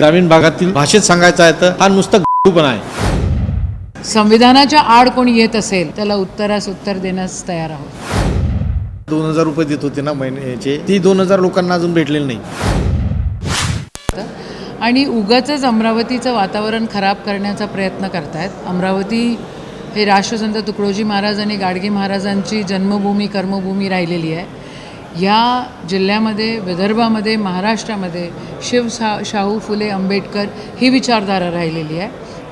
ग्रामीण भागातील भाषेत सांगायचं आहे तर हा नुसतं पण आहे. संविधानाच्या आड कोणी येत असेल त्याला उत्तरास उत्तर देण्यास तयार आहोत. दोन हजार रुपये देत होते ना महिन्याचे ती दोन हजार लोकांना अजून भेटलेली नाही. आणि उगाचच अमरावतीचं वातावरण खराब करण्याचा प्रयत्न करतायत. अमरावती हे राष्ट्रसंत तुकडोजी महाराज आणि गाडगे महाराजांची जन्मभूमी कर्मभूमी राहिलेली आहे. ह्या जिल्ह्यामध्ये विदर्भामध्ये महाराष्ट्रामध्ये शिव शा शाहू फुले आंबेडकर ही विचारधारा राहिलेली आहे.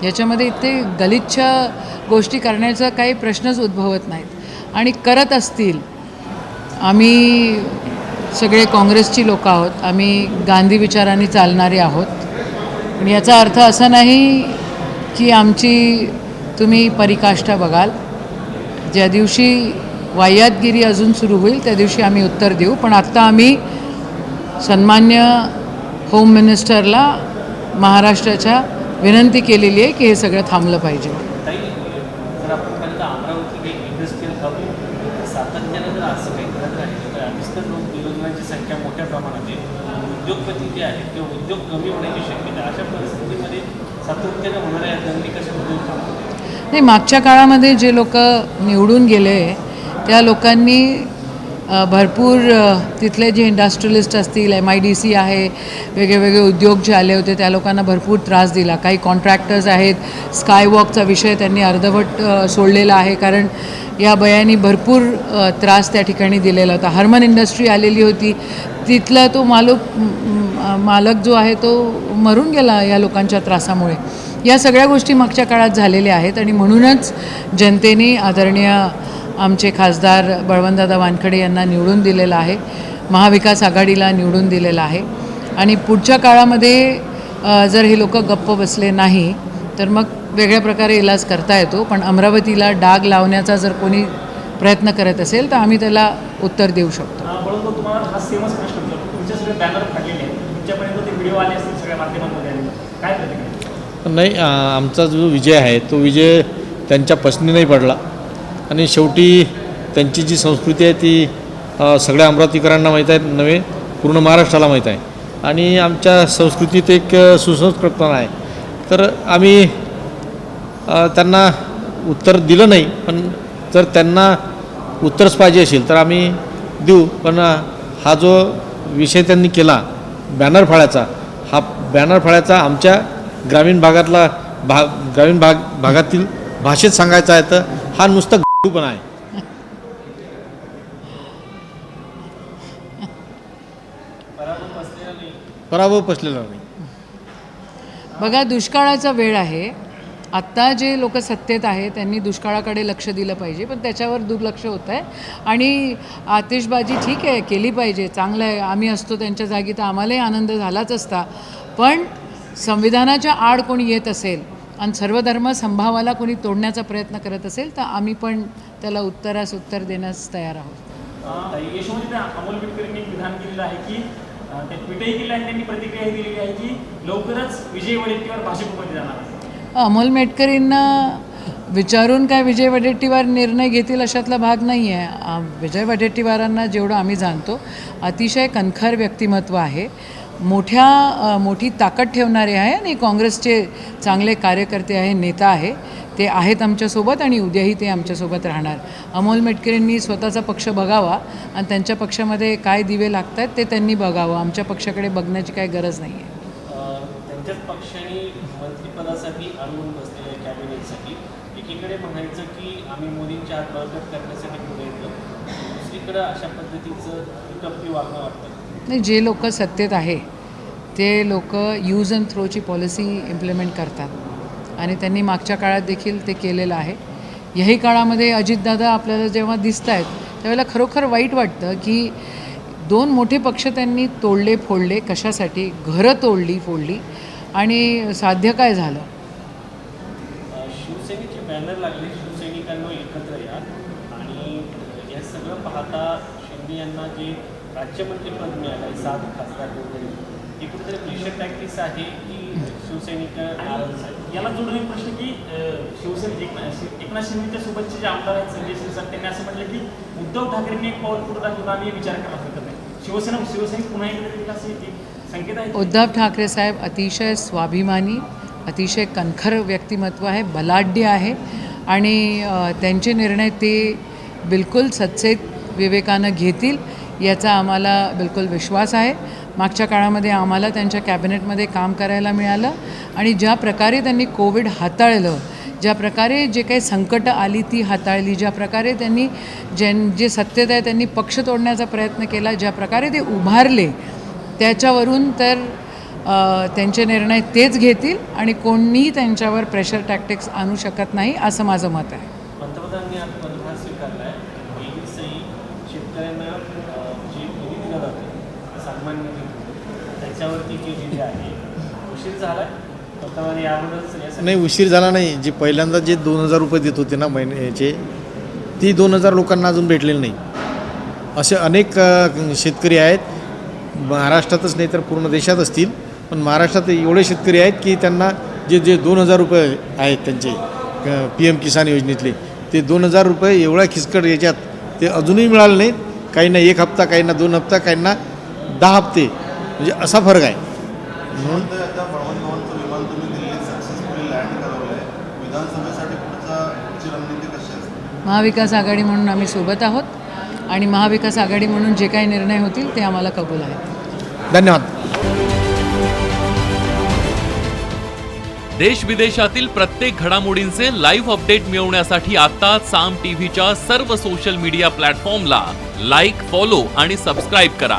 याच्यामध्ये इथे गलिच्छ गोष्टी करण्याचा काही प्रश्नच उद्भवत नाहीत. आणि करत असतील आम्ही सगळे काँग्रेसची लोक आहोत. आम्ही गांधी विचारांनी चालणारे आहोत. पण याचा अर्थ असा नाही की आमची तुम्ही परिकाष्ठा बघाल. ज्या दिवशी वाह्यातगिरी अजून सुरू होईल त्या दिवशी आम्ही उत्तर देऊ. पण आत्ता आम्ही सन्मान्य होम मिनिस्टरला महाराष्ट्राच्या विनंती केलेली आहे की हे सगळं थांबलं पाहिजे. नाही मागच्या काळामध्ये जे लोक निवडून गेले त्या लोकांनी भरपूर तिथले जे इंडस्ट्रियलिस्ट असतील एम आय डी सी आहे वेगळेवेगळे उद्योग जे आले होते त्या लोकांना भरपूर त्रास दिला. काही कॉन्ट्रॅक्टर्स आहेत. स्कायवॉकचा विषय त्यांनी अर्धवट सोडलेला आहे. कारण या बयानी भरपूर त्रास त्या ठिकाणी दिलेला होता. हर्मन इंडस्ट्री आलेली होती. तिथला तो मालक मालक जो आहे तो मरून गेला या लोकांच्या त्रासामुळे. या सगळ्या गोष्टी मागच्या काळात झालेल्या आहेत आणि म्हणूनच जनतेने आदरणीय आमचे खासदार बळवंतदादा वानखडे यांना निवडून दिलेलं आहे. महाविकास आघाडीला निवडून दिलेलं आहे. आणि पुढच्या काळामध्ये जर हे लोक गप्प बसले नाही तर मग वेगळ्या प्रकारे इलाज करता येतो. पण अमरावतीला डाग लावण्याचा जर कोणी प्रयत्न करत असेल तर आम्ही त्याला उत्तर देऊ शकतो. बरोबर तुम्हाला हा सेमच प्रश्न होता तुमचे सगळे बॅनर फाडलेले आहेत. तुमच्यापर्यंत ते व्हिडिओ आले असतील सगळ्या माध्यमांमध्ये आले काय प्रतिक्रिया? नाही आमचा जो विजय आहे तो विजय त्यांच्या पसनी नाही पडला. आणि शेवटी त्यांची जी संस्कृती आहे ती सगळ्या अमरावतीकरांना माहीत आहे नव्हे पूर्ण महाराष्ट्राला माहीत आहे. आणि आमच्या संस्कृतीत एक सुसंस्कृतपणा आहे. तर आम्ही त्यांना उत्तर दिलं नाही पण जर त्यांना उत्तरच पाहिजे असेल तर आम्ही देऊ. पण हा जो विषय त्यांनी केला बॅनर फाळ्याचा हा बॅनर फाळ्याचा आमच्या ग्रामीण भागातला भाग ग्रामीण भाग भागातील भाषेत सांगायचा आहे तर हा नुसतं पण आहे. पराभव पसलेला नाही. बघा दुष्काळाचा वेळ आहे. आत्ता जे लोक सत्तेत आहे त्यांनी दुष्काळाकडे लक्ष दिलं पाहिजे पण त्याच्यावर दुर्लक्ष होतं आहे. आणि आतिषबाजी ठीक आहे केली पाहिजे. चांगलं आहे. आम्ही असतो त्यांच्या जागी तर आम्हालाही आनंद झालाच असता. पण संविधानाच्या आड कोणी येत असेल आणि सर्व धर्म संभावाला कोणी तोडण्याचा प्रयत्न करत असेल तर आम्ही पण त्याला उत्तरास उत्तर देण्यास तयार आहोत. अमोल बिटकरींनी विधान केलेलं आहे की ते ट्विटही केलं आणि त्यांनी प्रतिक्रिया दिलेली आहे की लवकरच विजय वडेट्टीवार भाजपमध्ये जाणार आहे अमोल मेटकरींना विचारून काय विजय वडेट्टीवार निर्णय घेतील अशातला भाग नाही आहे विजय वडेट्टीवारांना जेवढं आम्ही जाणतो अतिशय कणखर व्यक्तिमत्व आहे. मोठ्या मोठी ताकद ठेवणारे आहे आणि काँग्रेसचे चांगले कार्यकर्ते आहे नेता आहे. ते आहेत आमच्यासोबत आणि उद्याही ते आमच्यासोबत राहणार. अमोल मेटकरींनी स्वतःचा पक्ष बघावा आणि त्यांच्या पक्षामध्ये काय दिवे लागत आहेत ते त्यांनी बघावं. आमच्या पक्षाकडे बघण्याची काही गरज नाही आहे एकीकडे म्हणायचं की आम्ही मोदींच्या आत बळकट करण्यासाठी पुढे येतो दुसरीकडे अशा पद्धतीचं वागणं वाटतं. नाही जे लोक सत्तेत आहे ते लोक यूज अँड थ्रोची पॉलिसी इम्प्लिमेंट करतात. आणि त्यांनी मागच्या काळात देखील ते केलेलं आहे. याही काळामध्ये अजितदादा आपल्याला जेव्हा दिसत आहेत त्यावेळेला खरोखर वाईट वाटतं की दोन मोठे पक्ष त्यांनी तोडले फोडले कशासाठी? घरं तोडली फोडली. आणि साध्य काय झालं? शिवसेनेचे बॅनर लागले शिवसैनिकांना एकत्र या. आणि हे सगळं पाहता शिंदे यांना जे राज्यमंत्रीपद मिळालं सात खासदार वगैरे हे कुठेतरी प्रेशर टॅक्टिक्स आहे की शिवसैनिक याला जोडून एक प्रश्न की शिवसेना एकनाथ एकनाथ शिंदेच्या सोबतचे जे आमदार आहेत संजय शिरसाट त्यांनी असं म्हटलं की उद्धव ठाकरेंनी एक पाऊल पुढे दाखवून आम्ही विचार करायला हरकत नाही शिवसेना शिवसैनिक पुन्हा एकदा येईल असं संकेत आहेत उद्धव ठाकरे साहेब अतिशय स्वाभिमानी अतिशय कणखर व्यक्तिमत्व आहे बलाढ्य आहे आणि त्यांचे निर्णय ते बिलकुल सच्चेत विवेकानं घेतील. याचा आम्हाला बिलकुल विश्वास आहे. मागच्या काळामध्ये आम्हाला त्यांच्या कॅबिनेटमध्ये काम करायला मिळालं आणि ज्या प्रकारे त्यांनी कोविड हाताळलं ज्या प्रकारे जे काही संकटं आली ती हाताळली ज्या प्रकारे त्यांनी ज्यां जे सत्तेत आहे त्यांनी पक्ष तोडण्याचा प्रयत्न केला ज्या प्रकारे ते उभारले त्याच्यावरून तर त्यांचे निर्णय तेच घेतील आणि कोणीही त्यांच्यावर प्रेशर टॅक्टिक्स आणू शकत नाही असं माझं मत आहे. त्याच्यावरती केलेली आहे उशीर झाला नाही उशीर झाला नाही. जे पहिल्यांदा जे दोन हजार रुपये देत होते ना महिन्याचे ती दोन हजार लोकांना अजून भेटलेले नाही. असे अनेक शेतकरी आहेत. महाराष्ट्रातच नाही तर पूर्ण देशात असतील. पण महाराष्ट्रात एवढे शेतकरी आहेत की त्यांना जे जे दोन हजार रुपये आहेत त्यांचे पी एम किसान योजनेतले ते दोन हजार रुपये एवढ्या खिचकट याच्यात ते अजूनही मिळाले नाहीत. काहींना एक हप्ता काहींना दोन हप्ता काहींना दहा हप्ते. म्हणजे असा फरक आहे. म्हणून महाविकास आघाडी म्हणून आम्ही सोबत आहोत आणि महाविकास आघाडी म्हणून जे काही निर्णय होतील ते आम्हाला कबूल आहेत. धन्यवाद. देश विदेशातील प्रत्येक घडामोडींचे लाईव्ह अपडेट मिळवण्यासाठी आता साम टीव्हीच्या सर्व सोशल मीडिया प्लॅटफॉर्मला लाईक फॉलो आणि सबस्क्राईब करा.